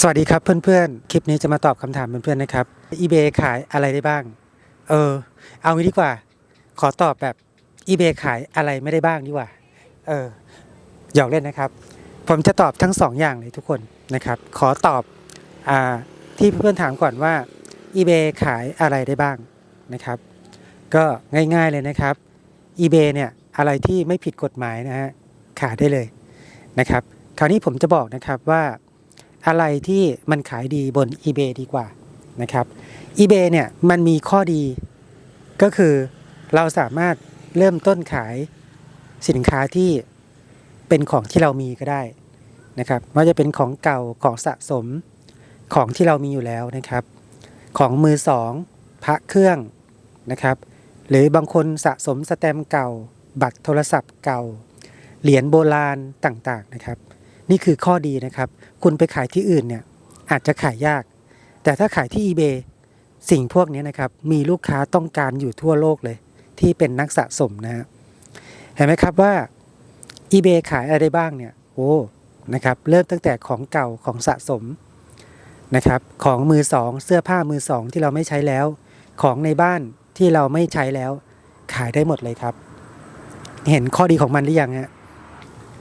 สวัสดีครับเพื่อนๆ คลิปนี้จะมาตอบคำถามเพื่อนๆนะครับ eBay ขายอะไรได้บ้าง เออ เอางี้ดีกว่า ขอตอบแบบ eBay ขายอะไรไม่ได้บ้างดีกว่า เออ หยอกเล่นนะครับ ผมจะตอบทั้งสองอย่างเลยทุกคนนะครับ ขอตอบอ่าที่เพื่อนๆถามก่อนว่า eBay ขายอะไรได้บ้างนะครับ ก็ง่ายๆเลยนะครับ eBay เนี่ยอะไรที่ไม่ผิดกฎหมายนะฮะขายได้เลยนะครับ คราวนี้ผมจะบอกนะครับว่า อะไรที่มันขายดีบน eBay ดีกว่านะครับ eBay เนี่ยมันมีข้อดีก็คือเราสามารถเริ่มต้นขายสินค้าที่เป็นของที่เรามีก็ได้นะครับว่าจะเป็นของเก่าของสะสมของที่เรามีอยู่แล้วนะครับ ของมือสองพระเครื่องนะครับ หรือบางคนสะสมสแตมเก่า บัตรโทรศัพท์เก่า เหรียญโบราณต่างๆนะครับ นี่คือข้อดีนะครับ คุณไปขายที่อื่นเนี่ยอาจจะขายยาก แต่ถ้าขายที่ eBay สิ่งพวกนี้นะครับ มีลูกค้าต้องการอยู่ทั่วโลกเลย ที่เป็นนักสะสมนะฮะเห็นไหมครับว่า eBay ขายอะไรบ้างเนี่ยโอ้นะครับเริ่มตั้งแต่ของเก่าของสะสมนะครับของมือสองเสื้อผ้ามือสองที่เราไม่ใช้แล้ว ของในบ้านที่เราไม่ใช้แล้ว ขายได้หมดเลยครับ เห็นข้อดีของมันหรือยังฮะ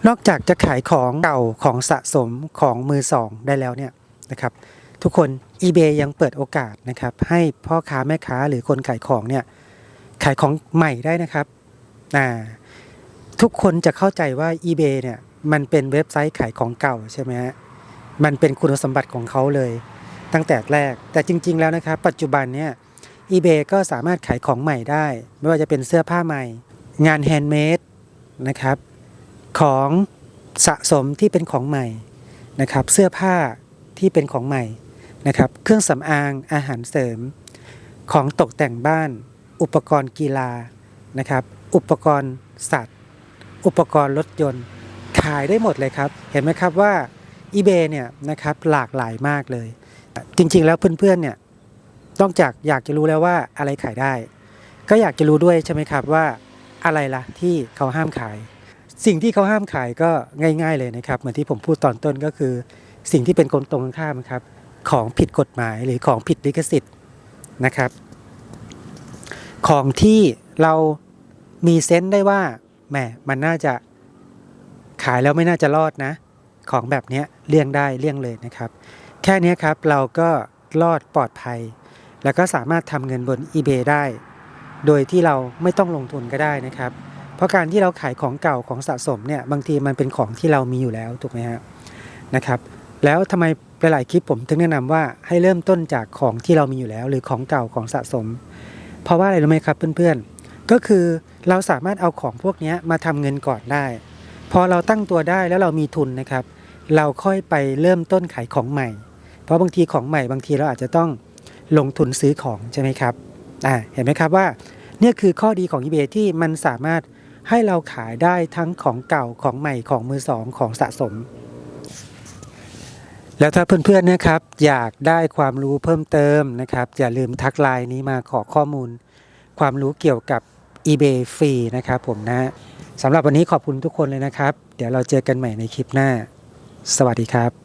นอกจากจะขายของเก่าของสะสมของมือสองได้แล้วเนี่ยนะครับทุกคน eBay ยังเปิดโอกาสนะครับให้พ่อค้าแม่ค้าหรือคนขายของเนี่ยขายของใหม่ได้นะครับอ่าทุกคนจะเข้าใจว่า eBay เนี่ยมันเป็นเว็บไซต์ขายของเก่าใช่ไหมฮะมันเป็นคุณสมบัติของเขาเลย ตั้งแต่แรกแต่จริง ๆ แล้วนะครับ ปัจจุบันเนี่ย eBay ก็สามารถขายของใหม่ได้ ไม่ว่าจะเป็นเสื้อผ้าใหม่ งานแฮนด์เมดนะครับ ของสะสมที่เป็นของใหม่นะครับ เสื้อผ้าที่เป็นของใหม่นะครับ เครื่องสำอางอาหารเสริม ของตกแต่งบ้าน อุปกรณ์กีฬานะครับ อุปกรณ์สัตว์ อุปกรณ์รถยนต์ขายได้หมดเลยครับ เห็นไหมครับว่า eBay เนี่ยนะครับหลากหลายมากเลย จริงๆแล้วเพื่อนๆเนี่ยนอกจากอยากจะรู้แล้วว่าอะไรขายได้ ก็อยากจะรู้ด้วยใช่ไหมครับว่าอะไรล่ะที่เขาห้ามขาย สิ่งที่เขาห้ามขายก็ง่าย ๆเลยนะครับ เหมือนที่ผมพูดตอนต้นก็คือ สิ่งที่เป็นคนตรงข้ามครับ ของผิดกฎหมายหรือของผิดลิขสิทธิ์นะครับ ของที่เรามีเซนส์ได้ว่าแหมมันน่าจะขายแล้วไม่น่าจะรอดนะ ของแบบนี้เลี่ยงได้เลี่ยงเลยนะครับ แค่นี้ครับเราก็รอดปลอดภัย แล้วก็สามารถทำเงินบน eBay ได้ โดยที่เราไม่ต้องลงทุนก็ได้นะครับ ราะการที่เราขายของเก่าของสะสมเนี่ยบางทีมันเป็นของที่เรามีอยู่แล้วถูกไหมฮะนะครับ แล้วทำไมหลายๆคลิปผมถึงแนะนำว่าให้เริ่มต้นจากของที่เรามีอยู่แล้ว หรือของเก่าของสะสม เพราะว่าอะไรรู้ไหมครับเพื่อนๆ ก็คือเราสามารถเอาของพวกนี้มาทำเงินก่อนได้ พอเราตั้งตัวได้แล้วเรามีทุนนะครับ เราค่อยไปเริ่มต้นขายของใหม่ เพราะบางทีของใหม่บางทีเราอาจจะต้องลงทุนซื้อของใช่ไหมครับอ่าเห็นไหมครับว่าเนี่ยคือข้อดีของ eBay ที่มันสามารถ ให้เราขายได้ทั้งของเก่าของใหม่ของมือสองของสะสม แล้วถ้าเพื่อนๆนะครับอยากได้ความรู้เพิ่มเติมนะครับ อย่าลืมทักไลน์นี้มาขอข้อมูล ความรู้เกี่ยวกับ eBay ฟรีนะครับผมนะสำหรับวันนี้ขอบคุณทุกคนเลยนะครับ เดี๋ยวเราเจอกันใหม่ในคลิปหน้า สวัสดีครับ